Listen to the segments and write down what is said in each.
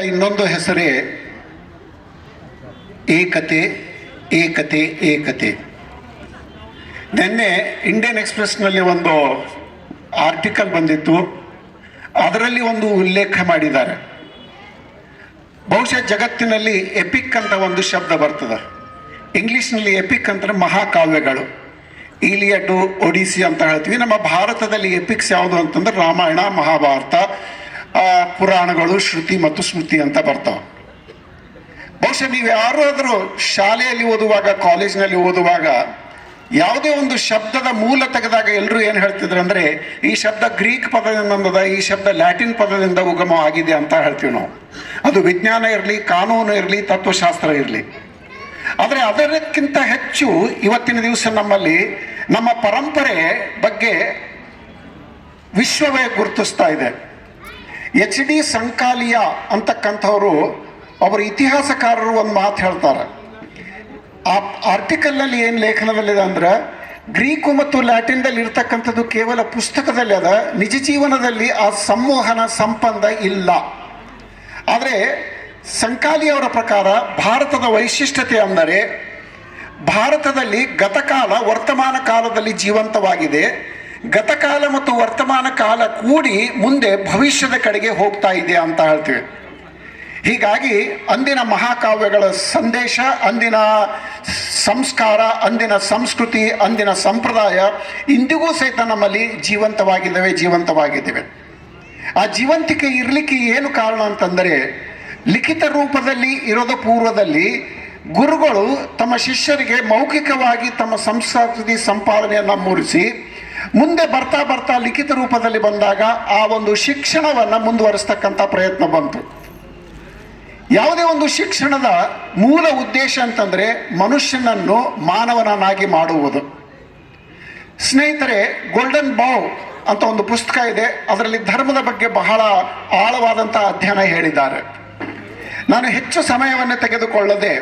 ಇನ್ನೊಂದು ಹೆಸರೇ ಏಕತೆ ಏಕತೆ ಏಕತೆ. ನಿನ್ನೆ ಇಂಡಿಯನ್ ಎಕ್ಸ್ಪ್ರೆಸ್ನಲ್ಲಿ ಒಂದು ಆರ್ಟಿಕಲ್ ಬಂದಿತ್ತು. ಅದರಲ್ಲಿ ಒಂದು ಉಲ್ಲೇಖ ಮಾಡಿದ್ದಾರೆ. ಬಹುಶಃ ಜಗತ್ತಿನಲ್ಲಿ ಎಪಿಕ್ ಅಂತ ಒಂದು ಶಬ್ದ ಬರ್ತದೆ. ಇಂಗ್ಲೀಷ್ನಲ್ಲಿ ಎಪಿಕ್ ಅಂತ ಮಹಾಕಾವ್ಯಗಳು. ಈಲಿಯಡ್ಡು ಒಡಿಸಿ ಅಂತ ಹೇಳ್ತೀವಿ. ನಮ್ಮ ಭಾರತದಲ್ಲಿ ಎಪಿಕ್ಸ್ ಯಾವುದು ಅಂತಂದ್ರೆ ರಾಮಾಯಣ, ಮಹಾಭಾರತ ಪುರಾಣಗಳು ಶ್ರುತಿ ಮತ್ತು ಸ್ಮೃತಿ ಅಂತ ಬರ್ತಾವೆ. ಬಹುಶಃ ನೀವು ಯಾರಾದರೂ ಶಾಲೆಯಲ್ಲಿ ಓದುವಾಗ, ಕಾಲೇಜಿನಲ್ಲಿ ಓದುವಾಗ ಯಾವುದೇ ಒಂದು ಶಬ್ದದ ಮೂಲ ತೆಗೆದಾಗ ಎಲ್ಲರೂ ಏನು ಹೇಳ್ತಿದ್ರು ಅಂದರೆ, ಈ ಶಬ್ದ ಗ್ರೀಕ್ ಪದದಿಂದ ಈ ಶಬ್ದ ಲ್ಯಾಟಿನ್ ಪದದಿಂದ ಉಗಮ ಆಗಿದೆ ಅಂತ ಹೇಳ್ತೀವಿ ನಾವು. ಅದು ವಿಜ್ಞಾನ ಇರಲಿ, ಕಾನೂನು ಇರಲಿ, ತತ್ವಶಾಸ್ತ್ರ ಇರಲಿ. ಆದರೆ ಅದಕ್ಕಿಂತ ಹೆಚ್ಚು ಇವತ್ತಿನ ದಿವಸ ನಮ್ಮಲ್ಲಿ ನಮ್ಮ ಪರಂಪರೆ ಬಗ್ಗೆ ವಿಶ್ವವೇ ಗುರುತಿಸ್ತಾ ಇದೆ. ಎಚ್ ಡಿ ಸಂಕಾಲಿಯ ಅಂತಕ್ಕಂಥವರು ಅವರ ಇತಿಹಾಸಕಾರರು ಒಂದು ಮಾತು ಹೇಳ್ತಾರೆ. ಆ ಆರ್ಟಿಕಲ್ನಲ್ಲಿ ಏನು ಲೇಖನದಲ್ಲಿದೆ ಅಂದ್ರೆ, ಗ್ರೀಕು ಮತ್ತು ಲ್ಯಾಟಿನ್ದಲ್ಲಿ ಇರ್ತಕ್ಕಂಥದ್ದು ಕೇವಲ ಪುಸ್ತಕದಲ್ಲಿ ಅದ, ನಿಜ ಜೀವನದಲ್ಲಿ ಆ ಸಂವಹನ ಸಂಬಂಧ ಇಲ್ಲ. ಆದರೆ ಸಂಕಾಲಿಯವರ ಪ್ರಕಾರ ಭಾರತದ ವೈಶಿಷ್ಟ್ಯತೆ ಅಂದರೆ, ಭಾರತದಲ್ಲಿ ಗತಕಾಲ ವರ್ತಮಾನ ಕಾಲದಲ್ಲಿ ಜೀವಂತವಾಗಿದೆ. ಗತಕಾಲ ಮತ್ತು ವರ್ತಮಾನ ಕಾಲ ಕೂಡಿ ಮುಂದೆ ಭವಿಷ್ಯದ ಕಡೆಗೆ ಹೋಗ್ತಾ ಇದೆ ಅಂತ ಹೇಳ್ತೀವಿ. ಹೀಗಾಗಿ ಅಂದಿನ ಮಹಾಕಾವ್ಯಗಳ ಸಂದೇಶ, ಅಂದಿನ ಸಂಸ್ಕಾರ, ಅಂದಿನ ಸಂಸ್ಕೃತಿ, ಅಂದಿನ ಸಂಪ್ರದಾಯ ಇಂದಿಗೂ ಸಹಿತ ನಮ್ಮಲ್ಲಿ ಜೀವಂತವಾಗಿದ್ದಾವೆ ಜೀವಂತವಾಗಿದ್ದಾವೆ. ಆ ಜೀವಂತಿಕೆ ಇರಲಿಕ್ಕೆ ಏನು ಕಾರಣ ಅಂತಂದರೆ, ಲಿಖಿತ ರೂಪದಲ್ಲಿ ಇರೋದ ಪೂರ್ವದಲ್ಲಿ ಗುರುಗಳು ತಮ್ಮ ಶಿಷ್ಯರಿಗೆ ಮೌಖಿಕವಾಗಿ ತಮ್ಮ ಸಂಸ್ಕೃತಿ ಸಂಪಾದನೆಯನ್ನು ಮೂಡಿಸಿ ಮುಂದೆ ಬರ್ತಾ ಬರ್ತಾ ಲಿಖಿತ ರೂಪದಲ್ಲಿ ಬಂದಾಗ ಆ ಒಂದು ಶಿಕ್ಷಣವನ್ನು ಮುಂದುವರಿಸ್ತಕ್ಕಂಥ ಪ್ರಯತ್ನ ಬಂತು. ಯಾವುದೇ ಒಂದು ಶಿಕ್ಷಣದ ಮೂಲ ಉದ್ದೇಶ ಅಂತಂದರೆ ಮನುಷ್ಯನನ್ನು ಮಾನವನನ್ನಾಗಿ ಮಾಡುವುದು. ಸ್ನೇಹಿತರೆ ಗೋಲ್ಡನ್ ಬಾವ್ ಅಂತ ಒಂದು ಪುಸ್ತಕ ಇದೆ, ಅದರಲ್ಲಿ ಧರ್ಮದ ಬಗ್ಗೆ ಬಹಳ ಆಳವಾದಂಥ ಅಧ್ಯಯನ ಹೇಳಿದ್ದಾರೆ. ನಾನು ಹೆಚ್ಚು ಸಮಯವನ್ನು ತೆಗೆದುಕೊಳ್ಳದೆ,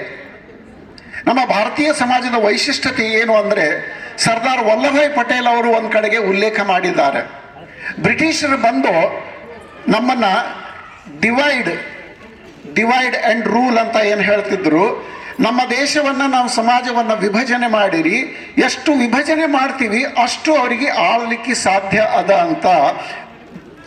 ನಮ್ಮ ಭಾರತೀಯ ಸಮಾಜದ ವೈಶಿಷ್ಟ್ಯತೆ ಏನು ಅಂದರೆ ಸರ್ದಾರ್ ವಲ್ಲಭಾಯ್ ಪಟೇಲ್ ಅವರು ಒಂದು ಕಡೆಗೆ ಉಲ್ಲೇಖ ಮಾಡಿದ್ದಾರೆ. ಬ್ರಿಟಿಷರು ಬಂದು ನಮ್ಮನ್ನು ಡಿವೈಡ್ ಡಿವೈಡ್ ಆ್ಯಂಡ್ ರೂಲ್ ಅಂತ ಏನು ಹೇಳ್ತಿದ್ರು? ನಮ್ಮ ದೇಶವನ್ನು ನಾವು ಸಮಾಜವನ್ನು ವಿಭಜನೆ ಮಾಡಿರಿ. ಎಷ್ಟು ವಿಭಜನೆ ಮಾಡ್ತೀವಿ ಅಷ್ಟು ಅವರಿಗೆ ಆಳಲಿಕ್ಕೆ ಸಾಧ್ಯ ಅದ ಅಂತ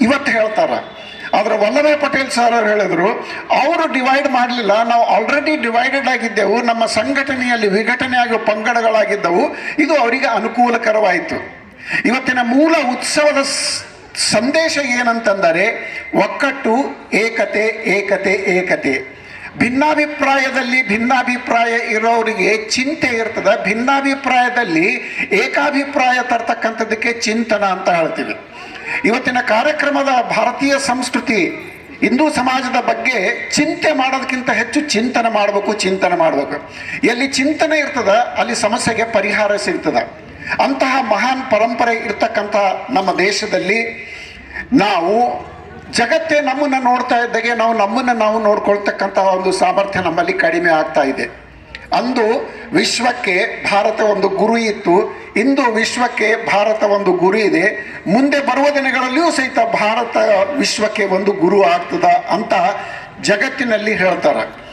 ಇವತ್ತು ಹೇಳ್ತಾರೆ. ಆದರೆ ವಲ್ಲಭ ಪಟೇಲ್ ಸರ್ ಅವ್ರು ಹೇಳಿದ್ರು, ಅವರು ಡಿವೈಡ್ ಮಾಡಲಿಲ್ಲ, ನಾವು ಆಲ್ರೆಡಿ ಡಿವೈಡೆಡ್ ಆಗಿದ್ದೆವು, ನಮ್ಮ ಸಂಘಟನೆಯಲ್ಲಿ ವಿಘಟನೆ ಆಗೋ ಪಂಗಡಗಳಾಗಿದ್ದವು, ಇದು ಅವರಿಗೆ ಅನುಕೂಲಕರವಾಯಿತು. ಇವತ್ತಿನ ಮೂಲ ಉತ್ಸವದ ಸಂದೇಶ ಏನಂತಂದರೆ, ಒಕ್ಕಟ್ಟು, ಏಕತೆ ಏಕತೆ ಏಕತೆ. ಭಿನ್ನಾಭಿಪ್ರಾಯದಲ್ಲಿ ಭಿನ್ನಾಭಿಪ್ರಾಯ ಇರೋರಿಗೆ ಚಿಂತೆ ಇರ್ತದೆ, ಭಿನ್ನಾಭಿಪ್ರಾಯದಲ್ಲಿ ಏಕಾಭಿಪ್ರಾಯ ತರ್ತಕ್ಕಂಥದ್ದಕ್ಕೆ ಚಿಂತನ ಅಂತ ಹೇಳ್ತೀವಿ. ಇವತ್ತಿನ ಕಾರ್ಯಕ್ರಮದ ಭಾರತೀಯ ಸಂಸ್ಕೃತಿ ಹಿಂದೂ ಸಮಾಜದ ಬಗ್ಗೆ ಚಿಂತೆ ಮಾಡೋದಕ್ಕಿಂತ ಹೆಚ್ಚು ಚಿಂತನೆ ಮಾಡಬೇಕು ಚಿಂತನೆ ಮಾಡಬೇಕು. ಎಲ್ಲಿ ಚಿಂತನೆ ಇರ್ತದ, ಅಲ್ಲಿ ಸಮಸ್ಯೆಗೆ ಪರಿಹಾರ ಸಿಗ್ತದ. ಅಂತಹ ಮಹಾನ್ ಪರಂಪರೆ ಇರ್ತಕ್ಕಂಥ ನಮ್ಮ ದೇಶದಲ್ಲಿ ನಾವು ಜಗತ್ತೇ ನಮ್ಮನ್ನು ನೋಡ್ತಾ ಇದ್ದಾಗೆ, ನಾವು ನಮ್ಮನ್ನು ನಾವು ನೋಡ್ಕೊಳ್ತಕ್ಕಂತಹ ಒಂದು ಸಾಮರ್ಥ್ಯ ನಮ್ಮಲ್ಲಿ ಕಡಿಮೆ ಆಗ್ತಾ ಇದೆ. ಅಂದು ವಿಶ್ವಕ್ಕೆ ಭಾರತ ಒಂದು ಗುರು ಇತ್ತು. ಇಂದು ವಿಶ್ವಕ್ಕೆ ಭಾರತ ಒಂದು ಗುರು ಇದೆ. ಮುಂದೆ ಬರುವ ದಿನಗಳಲ್ಲಿಯೂ ಸಹಿತ ಭಾರತ ವಿಶ್ವಕ್ಕೆ ಒಂದು ಗುರು ಆಗ್ತದ ಅಂತ ಜಗತ್ತಿನಲ್ಲಿ ಹೇಳ್ತಾರೆ.